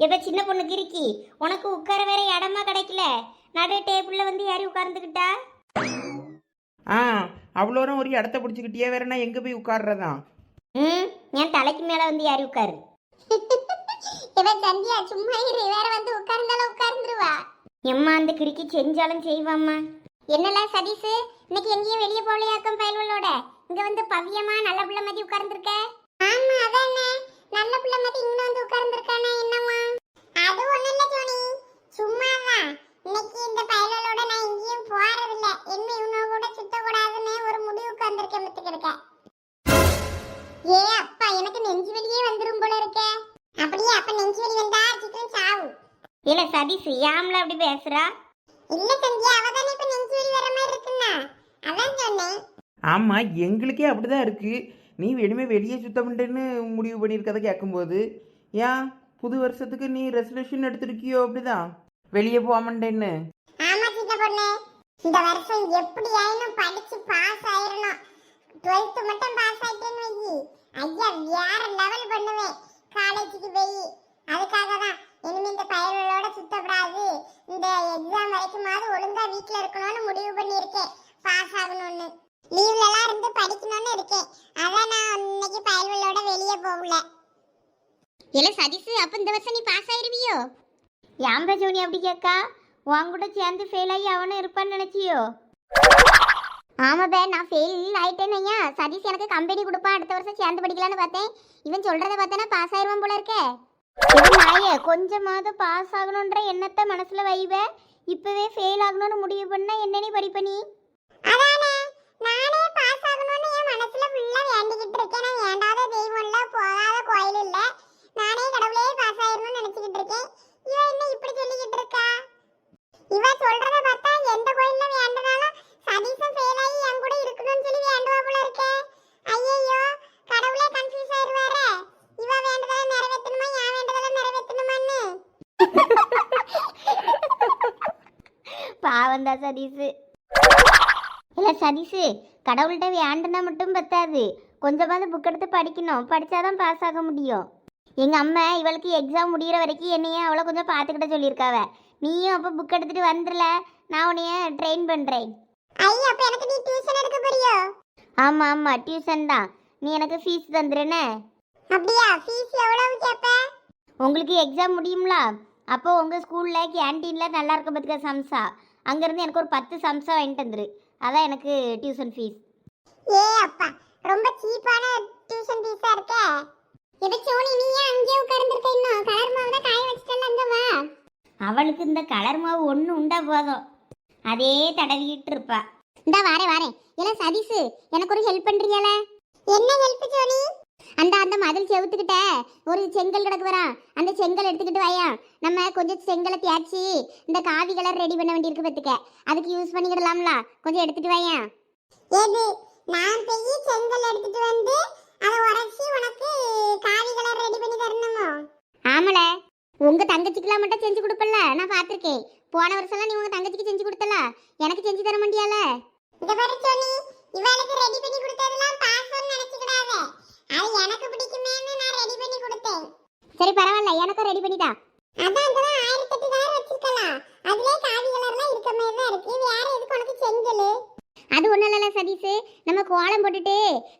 எப்ப சின்ன பொண்ணுக்கு இருக்கி. உனக்கு உட்கார வேற இடமா கிடைக்கல. நடு டேபிள்ல வந்து யாரி உட்கார்ந்துக்கிட்டா ஆ அவ்வளோரம் ஒரு இடத்த பிடிச்சிக்கிட்டியே வேற நான் எங்கே போய் உட்கார்றதான் ம் என் தலைக்கு மேல வந்து யாரி உட்காரு? இவன் சந்தியா சும்மா இரு வேற வந்து உட்கார்ந்தாலும் உட்கார்ந்துருவா. எம்மா அந்த கிறுக்கி செஞ்சாலும் செய்வாம்மா. என்னல சதீஷ் இன்னைக்கு எங்கேயும் வெளியே போகலையாக்கும் பயல்களோட இங்க வந்து பவியமா நல்ல பிள்ளை மாதிரி உட்கார்ந்துருக்க. ஆமா அதானே. நல்ல பிள்ளை மாதிரி இங்க வந்து உட்கார்ந்துருக்கானே என்னம்மா? அது ஒண்ணு இல்ல ஜோனி. சும்மாதான் இன்னைக்கு இந்த பயல்களோட நான் எங்கேயும் போறது இல்ல என்ன இவனோட கூட சுத்த கூடாதுன்னு ஒரு முடிவு உட்கார்ந்துருக்கேன் பத்துக்கிருக்க ஏ அப்பா எனக்கு நெஞ்சு வலியே வந்துரும் போல இருக்கே. அப்படியே? அப்ப நெஞ்சு வலி வந்தா சீக்கிரம் சாவு. இல்ல சதீஷ் யாம்ல அப்படி பேசுறா? இல்ல சந்தியா அவ தானே இப்ப நெஞ்சு வலி வர மாதிரி இருக்குன்னா? அதான் சொன்னேன். ஆமாம் எங்களுக்கே அப்படிதான் இருக்கு. நீ இனிமே வெளியே சுத்தம் பண்ணுறேன்னு முடிவு பண்ணியிருக்கதை கேட்கும்போது ஏன்? புது வருஷத்துக்கு நீ ரெசல்யூஷன் எடுத்திருக்கியோ அப்படிதான் வெளியே போகாமண்டேன்னு. ஆமா சின்ன பொண்ணு. இந்த வருஷம் எப்படி ஆயினும் படிச்சு பாஸ் ஆயிரணும். டுவெல்த் மட்டும் பாஸ் ஆயிட்டேன்னு வை ஐயா வேற லெவல் பண்ணுவேன். காலேஜுக்கு போய். அதுக்காக தான் இனிமே இந்த பயல்களோட சுத்தப்படாது. இந்த எக்ஸாம் வரைக்குமாவது ஒழுங்கா வீட்ல இருக்கணும்னு முடிவு பண்ணியிருக்கேன். பாஸ் ஆகணும்னு. லீவ்ல எல்லாம் இருந்து படிக்கணும்னு இருக்கேன். அதான் நான் இன்னைக்கு பயல்களோட வெளியே போகல இல்ல சதீஷ் அப்ப இந்த வருஷம் நீ பாஸ் ஆயிருவியோ? யாம்ப ஜோனி அப்படி கேக்கா? உன் கூட சேர்ந்து ஃபெயில் ஆகி அவனும் இருப்பான்னு நினைச்சியோ? ஆமா பே நான் ஃபெயில் ஆயிட்டேன்னு ஐயா சதீஷ் எனக்கு கம்பெனி கொடுப்பான். அடுத்த வருஷம் சேர்ந்து படிக்கலாம்னு பார்த்தேன். இவன் சொல்றத பார்த்தனா பாஸ் ஆயிருவான் போல இருக்கே. நாயே கொஞ்சமாவது பாஸ் ஆகணுன்ற எண்ணத்தை மனசுல வைவ இப்பவே ஃபெயில் ஆகணும்னு முடிவு பண்ணா என்ன நீ படிப்ப நீ? நானே பாஸ் ஆகணும்னு என் மனசுல ஃபுல்லா வேண்டிக்கிட்டு இருக்கேன். நான் வேண்டாத தெய்வம் இல்ல போகாத கோயில் இல்ல. நானே கடவுளே பாஸ் ஆயிரணும்னு நினைச்சுக்கிட்டு இருக்கேன். இவ என்ன இப்படி சொல்லிக்கிட்டு இருக்கா? இவ சொல்றத பார்த்தா எந்த கோயில்ல வேண்டனாலும் சதீசம் ஃபெயில் ஆகி என் கூட இருக்கணும்னு சொல்லி வேண்டுவா போல இருக்கே. ஐயோ கடவுளே கன்ஃபியூஸ் ஆயிருவாரே. இவ வேண்டதெல்லாம் நிறைவேற்றணுமா? என் வேண்டதெல்லாம் நிறைவேற்றணுமான்னு? பாவம் தான் சதீஷ். சதீஷ் கடவுள்கிட்ட வேண்டுனா மட்டும் பத்தாது. கொஞ்சமாவது புக் எடுத்து படிக்கணும். படிச்சாதான் பாஸ் ஆக முடியும். எங்க அம்மா இவளுக்கு எக்ஸாம் முடியிற வரைக்கும் என்னைய அவளை கொஞ்சம் பார்த்துக்கிட்ட சொல்லியிருக்காவ. நீயும் அப்போ புக் எடுத்துட்டு வந்துடல நான் உன்னைய ட்ரெயின் பண்றேன். ஐயா அப்ப எனக்கு நீ டியூஷன் எடுக்க போறியோ? ஆமா ஆமா டியூஷன் தான். நீ எனக்கு ஃபீஸ் தந்துடுனே அப்படியா? ஃபீஸ் எவ்வளவு கேப்ப? உங்களுக்கு எக்ஸாம் முடியும்ல? அப்போ உங்கள் ஸ்கூலில் கேன்டீனில் நல்லா இருக்க பார்த்துக்க சம்சா அங்கேருந்து எனக்கு ஒரு பத்து சம்சா வாங்கிட்டு வந்துரு. அதான் எனக்கு டியூஷன் ஃபீஸ் ஏ அப்பா ரொம்ப சீப்பான டியூஷன் ஃபீஸா இருக்கே. இது சோனி நீ ஏன் அங்கேயே உட்கார்ந்துருக்க இன்னும்? கலர் மாவு தான் காய வச்சிட்டல அங்க வா. அவளுக்கு இந்த கலர் மாவு ஒன்று உண்டா போதும். அதே தடவிக்கிட்டு இருப்பா. இந்த வாரே வாரே. இல்ல சதீஷ் எனக்கு ஒரு ஹெல்ப் பண்றீங்களா? என்ன ஹெல்ப் சோனி? அந்த அந்த மதில் செவுத்துக்கிட்ட ஒரு செங்கல் கிடக்கு வரான் அந்த செங்கல் எடுத்துக்கிட்டு வாயா. நம்ம கொஞ்சம் செங்கலை தேய்ச்சி இந்த காவி கலர் ரெடி பண்ண வேண்டியிருக்கு பார்த்துக்க அதுக்கு யூஸ் பண்ணிக்கிடலாம்ல. கொஞ்சம் எடுத்துட்டு வாயா. ஏது நான் போய் செங்கல் எடுத்துட்டு வந்து அதை உரைச்சி உனக்கு காவி கலர் ரெடி பண்ணி தரணுமோ? ஆமல. உங்க தங்கச்சிக்கெல்லாம் மட்டும் செஞ்சு கொடுப்பல நான் பார்த்துருக்கேன் போன வருஷம்லாம் நீ உங்க தங்கச்சிக்கு செஞ்சு கொடுத்தல. எனக்கு செஞ்சு தர மாட்டியால? இந்த இவளுக்கு ரெடி பண்ணி கொடுத்ததெல்லாம் பாசம்னு நினைச்சுக்கிடாத அது எனக்கு பிடிக்குமேன்னு நான் ரெடி பண்ணி கொடுத்தேன் சரி பரவாயில்ல பண்ணிட்டா அதான் அதெல்லாம் ஆயிரத்தி எட்டு கலர் வச்சிருக்கலாம். அதுலயே காவி கலர்லாம் இருக்க மாதிரி தான் இருக்கு வேற எதுக்கு உனக்கு செங்கல்? அது ஒன்றும் இல்லைல்ல சதீஷ். நம்ம கோலம் போட்டுட்டு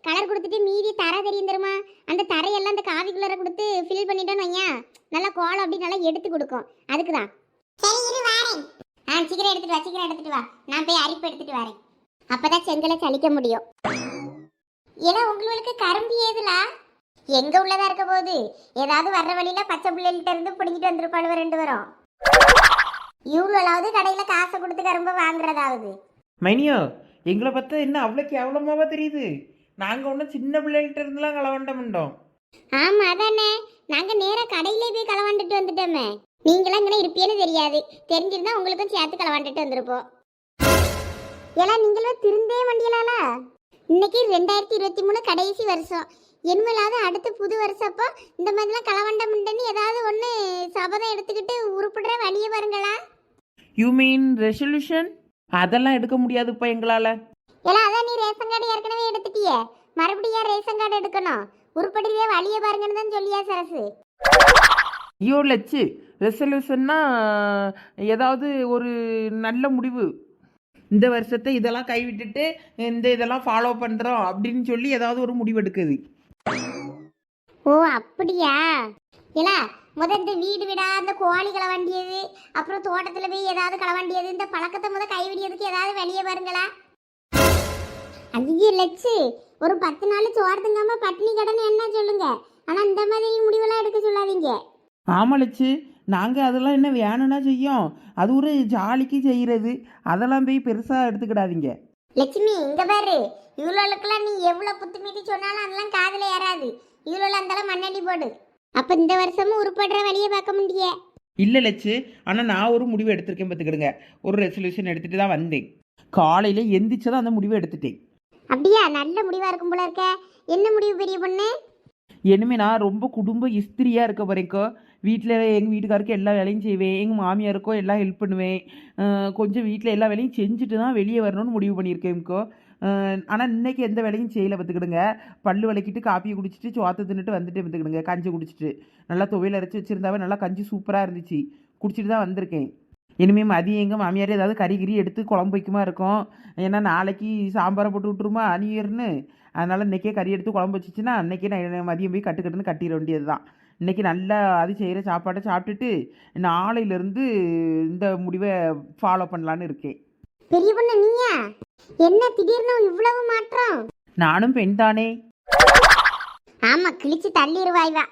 கலர் கொடுத்துட்டு மீதி தர தெரியும் தெரியுமா? அந்த தரையெல்லாம் அந்த காவி கலரை கொடுத்து ஃபில் பண்ணிட்டோன்னு வையன் நல்லா கோலம் அப்படி நல்லா எடுத்து கொடுக்கும். அதுக்கு தான். சரி இரு வாரேன். ஆ சீக்கிரம் எடுத்துட்டு வா சீக்கிரம் எடுத்துட்டு வா. நான் போய் அரிப்பு எடுத்துட்டு வரேன். அப்பதான் செங்கலை சலிக்க முடியும். ஏன்னா உங்களுக்கு கரும்பு ஏதுலா? எங்க உள்ளதா இருக்க போகுது? ஏதாவது வர்ற வழியில பச்சை பிள்ளைகிட்ட இருந்து பிடிங்கிட்டு வந்திருப்பாளுவ ரெண்டு பேரும். இவ்வளோலாவது கடையில காசை கொடுத்து கரும்பு வாங்குறதாவது. மைனியோ எங்களை பார்த்தா என்ன அவ்வளோ கேவலமாவா தெரியுது? நாங்கள் ஒன்றும் சின்ன பிள்ளைகிட்ட இருந்துலாம் களவண்டமுண்டோம் ஆமா அதானே. நாங்க நேரா கடையிலே போய் களவாண்டுட்டு வந்துட்டோமே. நீங்களாம் இங்கே இருப்பேன்னு தெரியாது. தெரிஞ்சிருந்தா உங்களுக்கும் சேர்த்து களவாண்டுட்டு வந்திருப்போம். எல்லாம் நீங்களும் திருந்தே வண்டியலால இன்னைக்கு ரெண்டாயிரத்தி இருபத்தி மூணு கடைசி வருஷம். என்னமில்லாத அடுத்த புது வருஷப்போ இந்த மாதிரிலாம் களவாண்டம் உண்டுன்னு ஏதாவது ஒன்று சபதம் எடுத்துக்கிட்டு உருப்பிடுற வழியை பாருங்களா யூ மீன் ரெசல்யூஷன் அதெல்லாம் எடுக்க முடியாதுப்பா எங்களால். எல்லாம் அதான் நீ ரேஷன் கார்டு ஏற்கனவே எடுத்துட்டியே. மறுபடியும் ரேஷன் கார்டு எடுக்கணும்? உருப்படியே வழியை பாருங்கன்னு தான் சொல்லியா சரசு? ஐயோ லட்சு ரெசல்யூஷன்னா ஏதாவது ஒரு நல்ல முடிவு. இந்த வருஷத்தை இதெல்லாம் கைவிட்டுட்டு இந்த இதெல்லாம் ஃபாலோ பண்ணுறோம் அப்படின்னு சொல்லி ஏதாவது ஒரு முடிவு எடுக்குது. ஓ அப்படியா? இல்ல முத இந்த வீடு விடா அந்த கோழி களவாண்டியது அப்புறம் தோட்டத்துல போய் ஏதாவது களவாண்டியது இந்த பழக்கத்தை முத கைவிடியதுக்கு ஏதாவது வெளியே பாருங்களா? அதிக லட்சு ஒரு பத்து நாள் சோறு தங்காம பட்டினி கடன் என்ன சொல்லுங்க? ஆனா இந்த மாதிரி முடிவெல்லாம் எடுக்க சொல்லாதீங்க. ஆமா லட்சு. நாங்கள் அதெல்லாம் என்ன வேணும்னா செய்யும். அது ஒரு ஜாலிக்கு செய்கிறது அதெல்லாம் போய் பெருசாக எடுத்துக்கிடாதீங்க. லட்சுமி இங்க பாரு. இவ்வளோக்கெல்லாம் நீ எவ்வளவு புத்து மீட்டி சொன்னாலும் அதெல்லாம் காதுல ஏறாது. இவ்வளோ அந்தளவு மண்ணடி போடு. அப்ப இந்த வருஷமும் உருப்படுற வழியை பார்க்க முடிய? இல்லை லட்சு ஆனால் நான் ஒரு முடிவு எடுத்திருக்கேன் பார்த்துக்கிடுங்க. ஒரு ரெசல்யூஷன் எடுத்துகிட்டு தான் வந்தேன். காலையில் எந்திரிச்சதான் அந்த முடிவை எடுத்துட்டேன். அப்படியா? நல்ல முடிவா இருக்கும் போல இருக்க. என்ன முடிவு பெரிய பொண்ணு? இனிமே நான் ரொம்ப குடும்ப இஸ்திரியாக இருக்க வரைக்கும் வீட்டில் எங்கள் வீட்டுக்காருக்கு எல்லா வேலையும் செய்வேன். எங்கள் மாமியாருக்கும் எல்லாம் ஹெல்ப் பண்ணுவேன். கொஞ்சம் வீட்டில் எல்லா வேலையும் செஞ்சுட்டு தான் வெளியே வரணும்னு முடிவு பண்ணியிருக்கேன்க்கோ ஆனால் இன்னைக்கு எந்த வேலையும் செய்யலை பார்த்துக்கிடுங்க பல்லு விளக்கிட்டு காப்பியை குடிச்சிட்டு சோத்தை தின்னுட்டு வந்துட்டு பார்த்துக்கிடுங்க கஞ்சி குடிச்சிட்டு. நல்லா துவையல் அரைச்சி வச்சுருந்தாவே நல்லா கஞ்சி சூப்பராக இருந்துச்சு. குடிச்சிட்டு தான் வந்திருக்கேன். இனிமேல் மதியம் எங்கள் மாமியார் ஏதாவது கறி கிரி எடுத்து குழம்பு வைக்குமா இருக்கும். ஏன்னா நாளைக்கு சாம்பாரை போட்டு விட்ருமா அணியர்னு அதனால் இன்றைக்கே கறி எடுத்து குழம்பு வச்சுச்சுன்னா அன்றைக்கே நான் மதியம் போய் கட்டுக்கட்டுன்னு கட்டிட வேண்டியது தான் இன்றைக்கி நல்லா அது செய்கிற சாப்பாட்டை சாப்பிட்டுட்டு நாளையிலேருந்து இந்த முடிவை ஃபாலோ பண்ணலான்னு இருக்கேன். பெரிய பொண்ணு நீயா? என்ன திடீர்னு இவ்வளவு மாற்றம்? நானும் பெண் தானே. ஆமா கிழிச்சு தள்ளிடுவாய்வா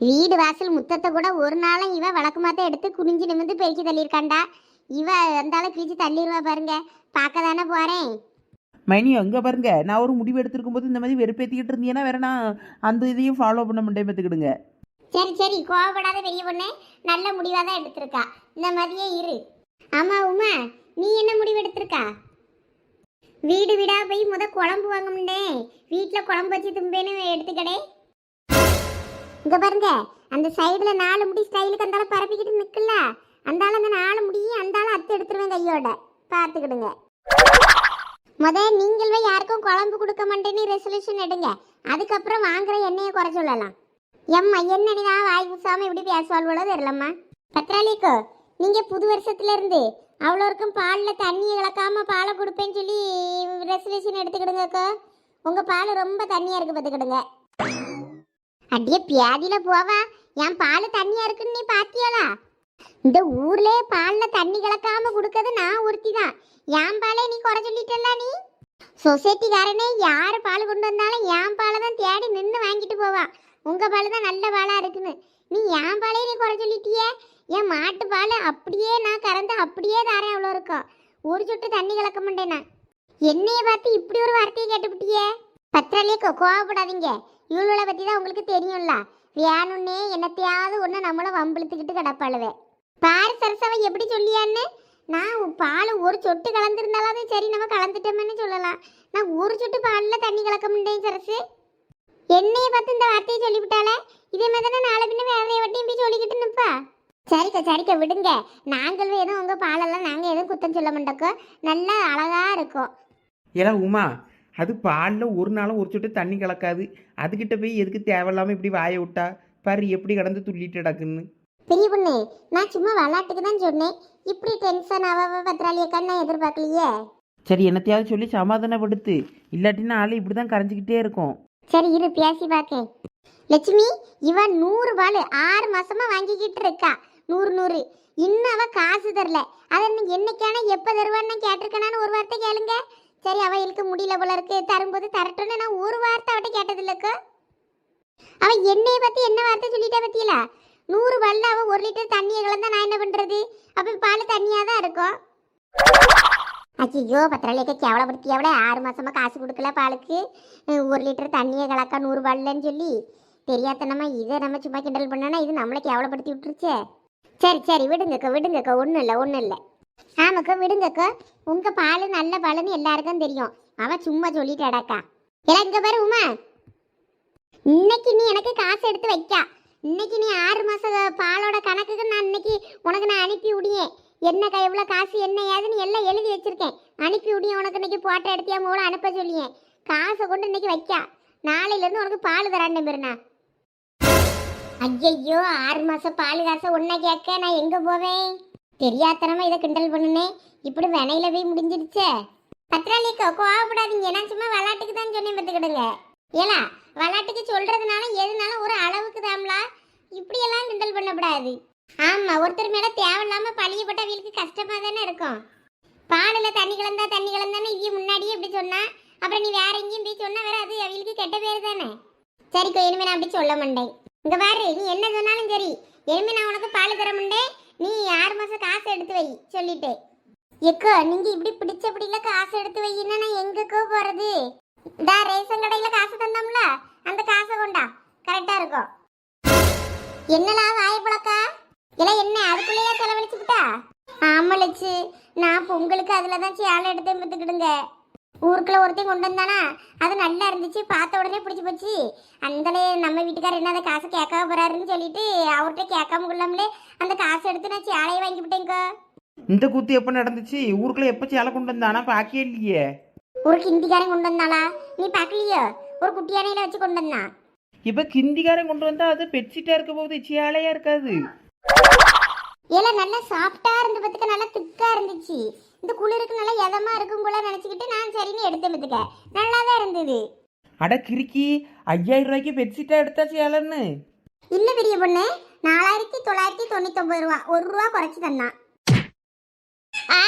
வீடு வாசல் முத்தத்தை கூட ஒரு நாளும் இவ வழக்கமாத்த எடுத்து குனிஞ்சு நிமிந்து பெருக்கி தள்ளியிருக்காண்டா. இவ இருந்தாலும் கிழிச்சு தள்ளிடுவா பாருங்க. பார்க்க தானே போறேன். மைனி எங்கே பாருங்க? நான் ஒரு முடிவு எடுத்திருக்கும் போது இந்த மாதிரி வெறுப்பேற்றிக்கிட்டு இருந்தீங்கன்னா வேற நான் அந்த இதையும் ஃபாலோ பண்ண மாட்டேன் பார்த்துக்கிடுங்க. சரி சரி கோவப்படாத பெரிய பொண்ணு. நல்ல முடிவாக தான் எடுத்திருக்கா. இந்த மாதிரியே இரு. ஆமா உமா நீ என்ன முடிவு எடுத்திருக்கா? வீடு வீடாக போய் முத குழம்பு வாங்க முடியே வீட்டில் குழம்பு வச்சு தும்பேன்னு எடுத்துக்கடே. இங்கே பாருங்க அந்த சைடில் நாலு முடி ஸ்டைலுக்கு அந்தாலும் பரப்பிக்கிட்டு நிற்கல அந்தாலும் அந்த நாலு முடியும் அந்தாலும் அத்து எடுத்துருவேன் கையோட. பார்த்துக்கிடுங்க. முத நீங்கள் யாருக்கும் குழம்பு கொடுக்க மாட்டேன்னு ரெசல்யூஷன் எடுங்க. அதுக்கப்புறம் வாங்குற எண்ணெயை குறை சொல்லலாம். எம்மா என்னடி வாய் பூசாம இப்படி பேசுவாள்வளோ தெரியலம்மா. பத்ராலிக்கோ நீங்க புது வருஷத்துல இருந்து அவ்வளோ இருக்கும் பாலில் தண்ணியை கலக்காம பாலை கொடுப்பேன்னு சொல்லி ரெசல்யூஷன் எடுத்துக்கிடுங்கக்கோ. உங்க பால் ரொம்ப தண்ணியா இருக்கு பார்த்துக்கிடுங்க. அப்படியே பியாதியில போவா. என் பால் தண்ணியா இருக்குன்னு நீ பாத்தியாளா? இந்த ஊர்ல பாலில் தண்ணி கலக்காம கொடுக்கறது நான் ஒருத்தி தான் என் பாலே நீ குறை சொல்லிட்டல்ல நீ? சொசைட்டிக்காரனே யார் பால் கொண்டு வந்தாலும் என் பாலை தான் தேடி நின்று வாங்கிட்டு போவான் உங்கள் பால் தான் நல்ல பாலாக இருக்குன்னு. நீ என் பாலே நீ குறை சொல்லிட்டியே? என் மாட்டு பால் அப்படியே நான் கறந்து அப்படியே தாரேன் அவ்வளோ இருக்கும் ஒரு சொட்டு தண்ணி கலக்க மாட்டேனா என்னைய பார்த்து இப்படி ஒரு வார்த்தையை கேட்டுவிட்டியே பத்திரலே கோவப்படாதீங்க. இவளோட பற்றி தான் உங்களுக்கு தெரியும்ல. வேணும்னே என்னத்தையாவது ஒன்று நம்மளை வம்பிழுத்துக்கிட்டு கிடப்பாளுவே. பாரு சரசவன் எப்படி சொல்லியான்னு? நான் பால் ஒரு சொட்டு கலந்துருந்தாலும் சரி நம்ம கலந்துட்டோம்னு சொல்லலாம். நான் ஒரு சொட்டு பாலில் தண்ணி கலக்க முடியேன் சரசு. என்னைய பார்த்து இந்த வார்த்தையை சொல்லிவிட்டாலே இதே மாதிரி தானே நாளை பின்ன வேலையை வட்டியும் போய் சொல்லிக்கிட்டு நிப்பா சரிக்கா சரிக்கா விடுங்க. நாங்கள் எதுவும் உங்கள் பாலெல்லாம் நாங்கள் எதுவும் குத்தம் சொல்ல மாட்டோக்கோ நல்லா அழகா இருக்கும். ஏலா உமா அது பாலில் ஒரு நாளும் ஒரு சொட்டு தண்ணி கலக்காது. அதுக்கிட்ட போய் எதுக்கு தேவையில்லாமல் இப்படி வாயை விட்டா? பாரு எப்படி கடந்து துள்ளிட்டு கிடக்குன்னு. பெரிய பொண்ணு நான் சும்மா விளாட்டுக்கு தான் சொன்னேன். இப்படி டென்ஷன் ஆவ பத்திராளியக்கான்னு நான் எதிர்பார்க்கலையே? சரி என்னத்தையாவது சொல்லி சமாதானப்படுத்து. இல்லாட்டினா ஆள் இப்படி தான் கரைஞ்சிக்கிட்டே இருக்கும். சரி இரு பேசி பார்க்கேன் லட்சுமி இவன் நூறு பால் ஆறு மாசமா வாங்கிக்கிட்டு இருக்கா. நூறு நூறு. இன்னும் அவ காசு தரல. அதை இன்னும் என்னைக்கான எப்ப தருவான்னு கேட்டிருக்கனான்னு ஒரு வார்த்தை கேளுங்க. சரி அவ இழுக்க முடியல போல இருக்கு. தரும்போது தரட்டும்னு நான் ஒரு வார்த்தை அவட்ட கேட்டதில்லக்கோ அவ என்னைய பத்தி என்ன வார்த்தை சொல்லிட்டா பத்தியில? நூறு பால்ல அவ ஒரு லிட்டர் தண்ணியை கலந்தா நான் என்ன பண்றது? அப்ப பால் தண்ணியா தான் இருக்கும். ஐயோ பத்திரலேக்க கேவலப்படுத்தி எவ்வளோ ஆறு மாசமா காசு கொடுக்கல பாலுக்கு. ஒரு லிட்டர் தண்ணியை கலக்கா நூறுபால்லன்னு சொல்லி. தெரியாதனமா இதை நம்ம சும்மா கிண்டல் பண்ணனா இது நம்மளை கேவலப்படுத்தி விட்டுருச்சே. சரி சரி விடுங்கக்கா விடுங்கக்கா ஒன்றும் இல்லை ஒன்றும் இல்லை. ஆமாக்கா விடுங்கக்கா. உங்க பால் நல்ல பாலுன்னு எல்லாருக்கும் தெரியும். அவன் சும்மா சொல்லிட்டாடாக்கா. எல்லாம் இங்கே பாரு உமா. இன்னைக்கு நீ எனக்கு காசு எடுத்து வைக்கா. இன்னைக்கு நீ ஆறு மாச பாலோட கணக்குக்கு நான் இன்னைக்கு உனக்கு நான் அனுப்பி விடியேன். என்னக்கா எவ்வளோ காசு என்ன ஏதுன்னு எல்லாம் எழுதி வச்சிருக்கேன். அனுப்பி விடியும் உனக்கு இன்னைக்கு போட்டோ எடுத்தியா மூல அனுப்ப சொல்லியேன் காசை கொண்டு இன்னைக்கு வைக்கா. நாளையிலேருந்து உனக்கு பால் தரான்னு பெருனா ஐயையோ ஆறு மாதம் பால் காசை ஒன்றா கேட்க நான் எங்கே போவேன்? தெரியாதனமா இதை கிண்டல் பண்ணுனேன் இப்படி வினையில போய் முடிஞ்சிருச்சே பத்ராலிக்கோ கோவப்படாதீங்க. நான் சும்மா விளாட்டுக்கு தான் சொன்னேன் பார்த்துக்கிடுங்க. ஏலா விளாட்டுக்கு சொல்கிறதுனால எதுனாலும் ஒரு அளவுக்கு தாம்லா இப்படியெல்லாம் கிண்டல் பண்ணக்கூடாது ஆமா ஒருத்தர் மேல தேவையில்லாம பழியப்பட்ட வீலுக்கு கஷ்டமா தானே இருக்கும். பாலில் தண்ணி கலந்தா தண்ணி கலந்தானே இவங்க முன்னாடியே இப்படி சொன்னா அப்புறம் நீ வேற எங்கேயும் போய் சொன்னா வேற அது அவளுக்கு கெட்ட பேர் தானே. சரிக்கோ இனிமே நான் அப்படி சொல்ல மாட்டேன். இங்க பாரு நீ என்ன சொன்னாலும் சரி. இனிமே நான் உனக்கு பால் தர மாட்டேன். நீ ஆறு மாசம் காசு எடுத்து வை சொல்லிட்டு. எக்கோ நீங்க இப்படி பிடிச்சபடியில காசு எடுத்து வையினா நான் எங்கக்கோ போறது? டா ரேஷன் கடையில காசு தந்தோம்ல அந்த காசை கொண்டா. கரெக்டா இருக்கும். என்னலாம் வாய பழக்கா? இல்ல என்ன அதுக்குள்ளேயே செலவழிச்சு விட்டா ஆமலச்சு நான் பொங்கலுக்கு அதுல தான் சேலை எடுத்து பார்த்துக்கிடுங்க. ஊருக்குள்ள ஒருத்தையும் கொண்டு வந்தானா அது நல்லா இருந்துச்சு பார்த்த உடனே பிடிச்சி போச்சு. அந்தலே நம்ம வீட்டுக்காரர் என்ன அந்த காசை கேட்காம போறாருன்னு சொல்லிட்டு அவர்கிட்ட கேட்காம கொள்ளாமலே அந்த காசை எடுத்து நான் சேலையை வாங்கி விட்டேங்க. இந்த கூத்து எப்போ நடந்துச்சு? ஊருக்குள்ள எப்போ சேலை கொண்டு வந்தானா? பாக்கே இல்லையே. ஒரு ஹிந்திக்காரன் கொண்டு வந்தாளா? நீ பார்க்கலையோ ஒரு குட்டியானையில வச்சு கொண்டு வந்தான். இப்போ கிந்திக்காரன் கொண்டு வந்தா அது பெட்ஷீட்டா இருக்க போகுது சேலையா இருக்காது. ஏல நல்லா சாஃப்டா இருந்து பத்துக்க நல்லா திக்கா இருந்துச்சு. இந்த குளிருக்கு நல்லா எதமா இருக்கும் போல நினைச்சுக்கிட்டு நான் சரின்னு எடுத்து பத்துக்க நல்லா தான் இருந்தது. அட கிறுக்கி ஐயாயிரம் ரூபாய்க்கு பெட்ஷீட்டா எடுத்தா சேலைன்னு இல்ல பெரிய பொண்ணு நாலாயிரத்தி தொள்ளாயிரத்தி தொண்ணூத்தி ரூபா ஒரு ரூபா குறைச்சு தந்தான். ஆ.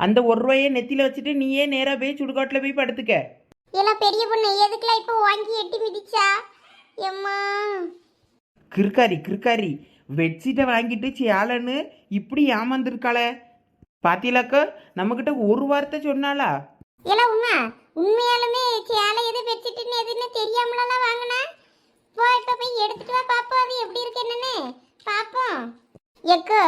அந்த ஒரு ரூபாயை நெத்தியில வச்சுட்டு நீயே நேரா போய் சுடுகாட்டில் போய் படுத்துக்க. இல்ல பெரிய பொண்ணு எதுக்குல இப்போ வாங்கி எட்டி மிதிச்சா? எம்மா. கிறுக்காரி கிறுக்காரி. பெட்ஷீட்டை வாங்கிட்டு சேலன்னு இப்படி ஏமாந்துருக்காளே. பாத்தியலாக்க நம்மக்கிட்ட ஒரு வார்த்தை சொன்னாளா? இல்ல உமா உண்மையாலுமே சேலை எது பெட்ஷீட்டுன்னு எதுன்னு தெரியாமலாம் வாங்கினா? போ இப்போ போய் எடுத்துட்டு வா பாப்போம் அது எப்படி இருக்கு என்னன்னு. பாப்போம். எக்கு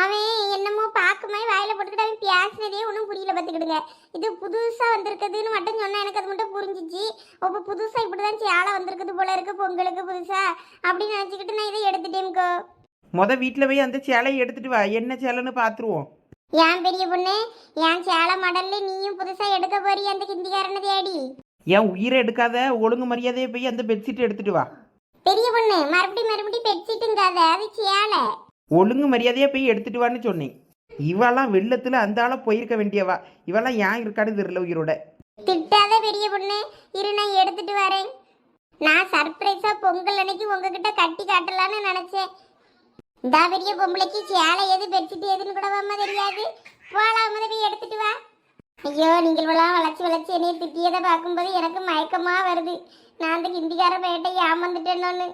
அவன் என்னமோ பாக்குமே வாயில போட்டுக்கிட்டு அவன் பேசினதே ஒன்றும் புரியல பார்த்துக்கிடுங்க இது புதுசாக வந்திருக்குதுன்னு மட்டும் சொன்னால் எனக்கு அது மட்டும் புரிஞ்சிச்சு. அப்போ இப்படி இப்படிதான் சேலை வந்திருக்குது போல இருக்கு பொங்கலுக்கு புதுசாக அப்படின்னு நினச்சிக்கிட்டு நான் இதை எடுத்துட்டேன்க்கோ முத வீட்டில் போய் அந்த சேலையை எடுத்துட்டு வா. என்ன சேலைன்னு பார்த்துருவோம் ஏன் பெரிய பொண்ணு? ஏன் சேலை மாடல்ல நீயும் புதுசா எடுக்க போறிய அந்த ஹிந்திக்காரனை தேடி? ஏன் உயிரை எடுக்காத? ஒழுங்கு மரியாதையை போய் அந்த பெட்ஷீட்டை எடுத்துட்டு வா. பெரிய பொண்ணு மறுபடியும் மறுபடியும் பெட்ஷீட்டுங்காத அது சேலை. ஒழுங்கு மரியாதையாக போய் எடுத்துட்டு வான்னு சொன்னேன். இவெல்லாம் வெள்ளத்தில் அந்த ஆளை போயிருக்க வேண்டியவா? இவெல்லாம் ஏன் இருக்கான்னு தெரியல உயிரோட. திட்டாத பெரிய பொண்ணு. இரு நான் எடுத்துட்டு வரேன். நான் சர்ப்ரைஸா பொங்கல் அன்னைக்கு உங்ககிட்ட கட்டி காட்டலான்னு நினைச்சேன். இந்த பெரிய பொம்பளைக்கு சேலை எது பெட்ஷீட் எதுன்னு கூட வாமா தெரியாது. போலாம் முத போய் எடுத்துட்டு வா. ஐயோ நீங்களெல்லாம் வளைச்சு வளைச்சு என்னை திட்டியதை பார்க்கும்போது எனக்கு மயக்கமாக வருது. நான் அந்த ஹிந்திக்கார பேட்டை ஏமாந்துட்டேன்னு